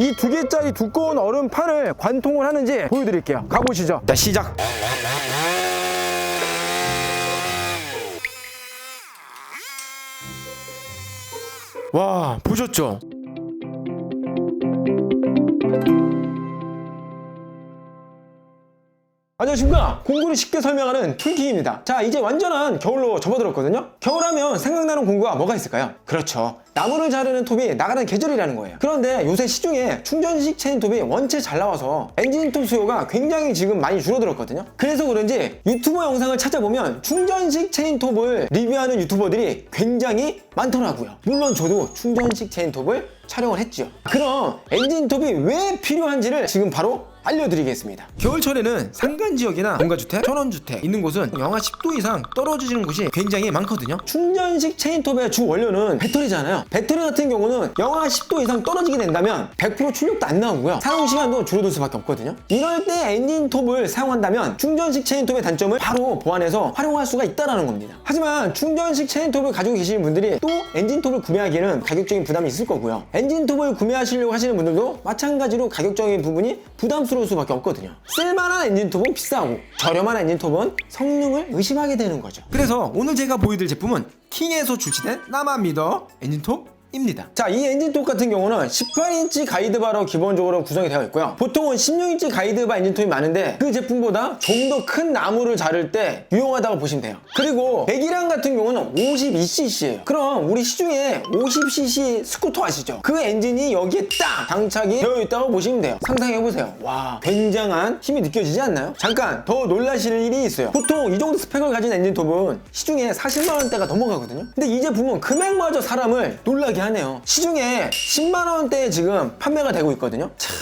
이 두 개짜리 두꺼운 얼음 판을 관통을 하는지 보여드릴게요. 가보시죠. 자 시작. 와 보셨죠? 안녕하십니까? 공구를 쉽게 설명하는 툴킹입니다. 자 이제 완전한 겨울로 접어들었거든요. 겨울하면 생각나는 공구가 뭐가 있을까요? 그렇죠. 나무를 자르는 톱이 나가는 계절이라는 거예요. 그런데 요새 시중에 충전식 체인톱이 원체 잘 나와서 엔진톱 수요가 굉장히 지금 많이 줄어들었거든요. 그래서 그런지 유튜버 영상을 찾아보면 충전식 체인톱을 리뷰하는 유튜버들이 굉장히 많더라고요. 물론 저도 충전식 체인톱을 촬영을 했죠 그럼 엔진톱이 왜 필요한지를 지금 바로 알려드리겠습니다 겨울철에는 산간 지역이나 공가주택, 천원주택 있는 곳은 영하 10도 이상 떨어지는 곳이 굉장히 많거든요. 충전식 체인톱의 주 원료는 배터리잖아요. 배터리 같은 경우는 영하 10도 이상 떨어지게 된다면 100% 출력도 안 나오고요. 사용 시간도 줄어들 수밖에 없거든요. 이럴 때 엔진톱을 사용한다면 충전식 체인톱의 단점을 바로 보완해서 활용할 수가 있다는 겁니다. 하지만 충전식 체인톱을 가지고 계시는 분들이 또 엔진톱을 구매하기에는 가격적인 부담이 있을 거고요. 엔진톱을 구매하시려고 하시는 분들도 마찬가지로 가격적인 부분이 부담 스러울 수밖에 없거든요. 쓸만한 엔진톱은 비싸고 저렴한 엔진톱은 성능을 의심하게 되는 거죠. 그래서 오늘 제가 보여드릴 제품은 킹에서 출시된 나만 믿어 엔진톱 입니다. 자, 이 엔진톱 같은 경우는 18인치 가이드바로 기본적으로 구성이 되어 있고요. 보통은 16인치 가이드바 엔진톱이 많은데 그 제품보다 좀 더 큰 나무를 자를 때 유용하다고 보시면 돼요. 그리고 배기량 같은 경우는 52cc예요. 그럼 우리 시중에 50cc 스쿠터 아시죠? 그 엔진이 여기에 딱 장착이 되어 있다고 보시면 돼요. 상상해 보세요. 와, 굉장한 힘이 느껴지지 않나요? 잠깐 더 놀라시는 일이 있어요. 보통 이 정도 스펙을 가진 엔진톱은 시중에 40만 원대가 넘어가거든요. 근데 이 제품은 금액마저 사람을 놀라게 하네요. 시중에 10만 원대에 지금 판매가 되고 있거든요. 참,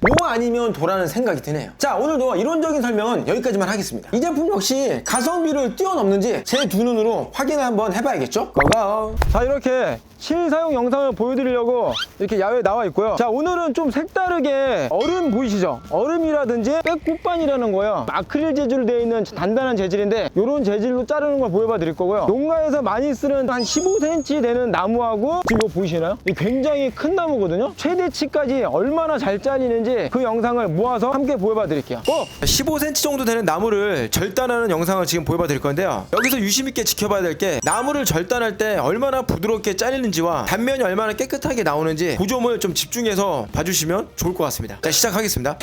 뭐 아니면 도라는 생각이 드네요. 자, 오늘도 이론적인 설명은 여기까지만 하겠습니다. 이 제품 역시 가성비를 뛰어넘는지 제 두 눈으로 확인을 한번 해봐야겠죠? 고고! 자, 이렇게 실사용 영상을 보여드리려고 이렇게 야외에 나와 있고요. 자, 오늘은 좀 색다르게 얼음 보이시죠? 얼음이라든지 백꽃반이라는 거예요. 아크릴 재질로 되어 있는 단단한 재질인데 이런 재질로 자르는 걸 보여봐 드릴 거고요. 농가에서 많이 쓰는 한 15cm 되는 나무하고 지금 이거 보이시나요? 이 굉장히 큰 나무거든요. 최대치까지 얼마나 잘 잘리는지 그 영상을 모아서 함께 보여봐 드릴게요. 고! 15cm 정도 되는 나무를 절단하는 영상을 지금 보여봐 드릴 건데요. 여기서 유심 있게 지켜봐야 될 게 나무를 절단할 때 얼마나 부드럽게 잘리는 지와 단면이 얼마나 깨끗하게 나오는지 그 점을 좀 집중해서 봐주시면 좋을 것 같습니다. 자 시작하겠습니다.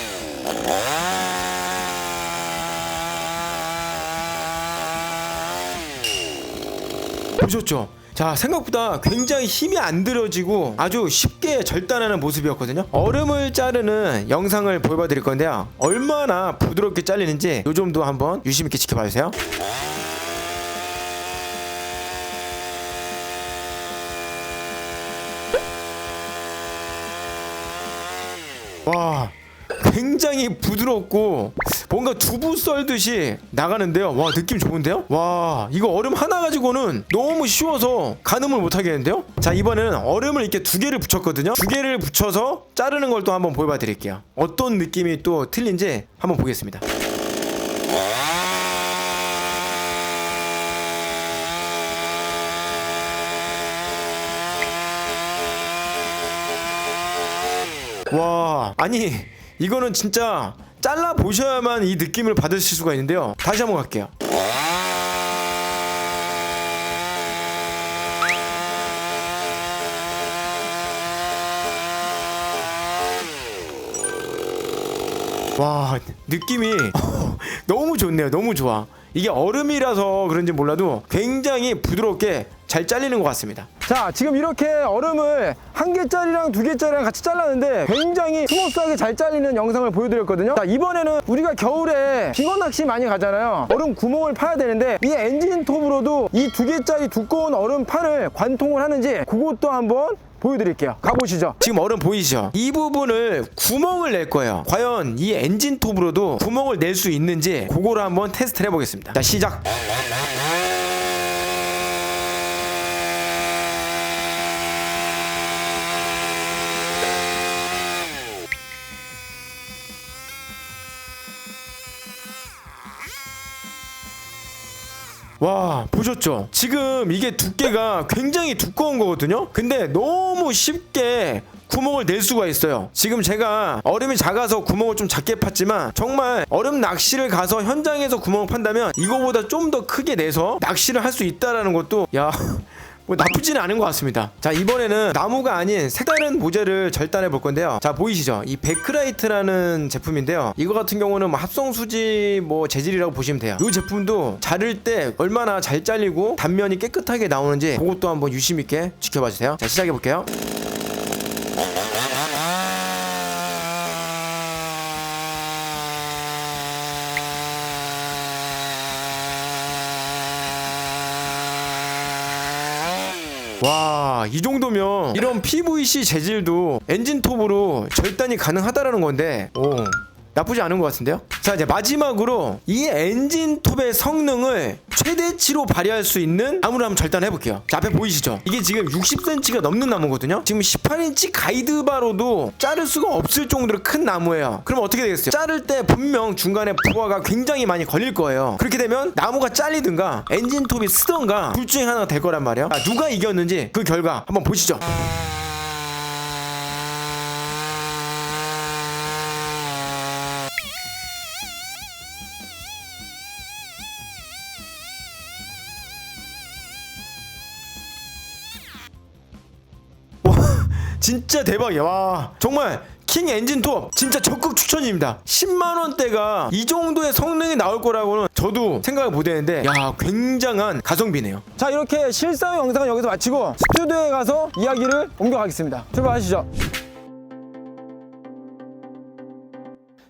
보셨죠? 자 생각보다 굉장히 힘이 안 들어지고 아주 쉽게 절단하는 모습이었거든요 얼음을 자르는 영상을 보여봐 드릴 건데요 얼마나 부드럽게 잘리는지 요 점도 한번 유심 있게 지켜봐 주세요 와 굉장히 부드럽고 뭔가 두부 썰듯이 나가는데요. 와 느낌 좋은데요? 와 이거 얼음 하나 가지고는 너무 쉬워서 가늠을 못 하겠는데요? 자 이번에는 얼음을 이렇게 두 개를 붙였거든요. 두 개를 붙여서 자르는 걸 또 한번 보여봐 드릴게요. 어떤 느낌이 또 틀린지 한번 보겠습니다. 와 아니 이거는 진짜 잘라 보셔야만 이 느낌을 받으실 수가 있는데요. 다시 한번 갈게요. 와 느낌이 너무 좋네요. 너무 좋아. 이게 얼음이라서 그런지 몰라도 굉장히 부드럽게 잘 잘리는 것 같습니다 자, 지금 이렇게 얼음을 한 개짜리랑 두 개짜리랑 같이 잘랐는데 굉장히 스무스하게 잘 잘리는 영상을 보여드렸거든요. 자, 이번에는 우리가 겨울에 빙어 낚시 많이 가잖아요. 얼음 구멍을 파야 되는데 이 엔진 톱으로도 이 두 개짜리 두꺼운 얼음판을 관통을 하는지 그것도 한번 보여드릴게요. 가보시죠. 지금 얼음 보이시죠? 이 부분을 구멍을 낼 거예요. 과연 이 엔진 톱으로도 구멍을 낼 수 있는지 그거를 한번 테스트를 해보겠습니다. 자 시작. 와 보셨죠? 지금 이게 두께가 굉장히 두꺼운 거거든요. 근데 너무 쉽게 구멍을 낼 수가 있어요. 지금 제가 얼음이 작아서 구멍을 좀 작게 팠지만 정말 얼음 낚시를 가서 현장에서 구멍을 판다면 이거보다 좀 더 크게 내서 낚시를 할 수 있다라는 것도 야. 뭐 나쁘지는 않은 것 같습니다. 자 이번에는 나무가 아닌 색다른 모재를 절단해 볼 건데요. 자 보이시죠? 이 베크라이트라는 제품인데요. 이거 같은 경우는 뭐 합성 수지 뭐 재질이라고 보시면 돼요. 이 제품도 자를 때 얼마나 잘 잘리고 단면이 깨끗하게 나오는지 그것도 한번 유심 있게 지켜봐 주세요. 자 시작해 볼게요. 와, 이 정도면 이런 PVC 재질도 엔진톱으로 절단이 가능하다라는 건데, 오, 나쁘지 않은 것 같은데요? 자, 이제 마지막으로 이 엔진톱의 성능을 최대치로 발휘할 수 있는 나무를 한번 절단해 볼게요. 자, 앞에 보이시죠? 이게 지금 60cm가 넘는 나무거든요? 지금 18인치 가이드바로도 자를 수가 없을 정도로 큰 나무예요. 그럼 어떻게 되겠어요? 자를 때 분명 중간에 부하가 굉장히 많이 걸릴 거예요. 그렇게 되면 나무가 잘리든가 엔진톱이 쓰던가 둘 중에 하나가 될 거란 말이에요. 자, 누가 이겼는지 그 결과 한번 보시죠. 진짜 대박이야. 와. 정말 킹 엔진톱 진짜 적극 추천입니다. 10만 원대가 이 정도의 성능이 나올 거라고는 저도 생각을 못 했는데 야, 굉장한 가성비네요. 자 이렇게 실사용 영상은 여기서 마치고 스튜디오에 가서 이야기를 옮겨가겠습니다 출발하시죠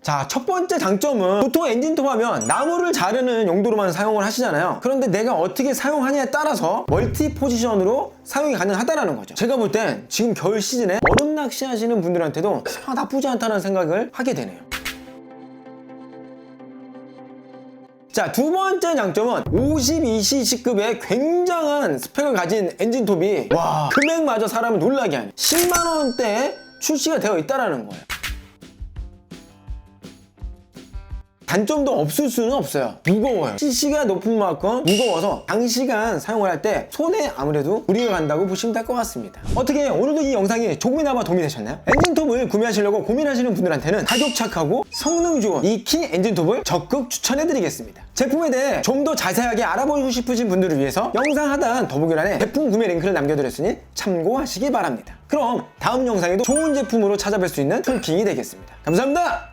자, 첫 번째 장점은 보통 엔진톱 하면 나무를 자르는 용도로만 사용을 하시잖아요. 그런데 내가 어떻게 사용하냐에 따라서 멀티 포지션으로 사용이 가능하다라는 거죠. 제가 볼 땐 지금 겨울 시즌에 얼음 낚시 하시는 분들한테도 아, 나쁘지 않다는 생각을 하게 되네요. 자, 두 번째 장점은 52cc급의 굉장한 스펙을 가진 엔진톱이 와, 금액마저 사람을 놀라게 하는 10만 원대에 출시가 되어 있다라는 거예요. 단점도 없을 수는 없어요. 무거워요. CC가 높은 만큼 무거워서 장시간 사용을 할 때 손에 아무래도 무리가 간다고 보시면 될 것 같습니다. 어떻게 오늘도 이 영상이 조금이나마 도움이 되셨나요? 엔진톱을 구매하시려고 고민하시는 분들한테는 가격 착하고 성능 좋은 이 키 엔진톱을 적극 추천해드리겠습니다. 제품에 대해 좀 더 자세하게 알아보고 싶으신 분들을 위해서 영상 하단 더보기란에 제품 구매 링크를 남겨드렸으니 참고하시기 바랍니다. 그럼 다음 영상에도 좋은 제품으로 찾아뵐 수 있는 툴킹이 되겠습니다. 감사합니다.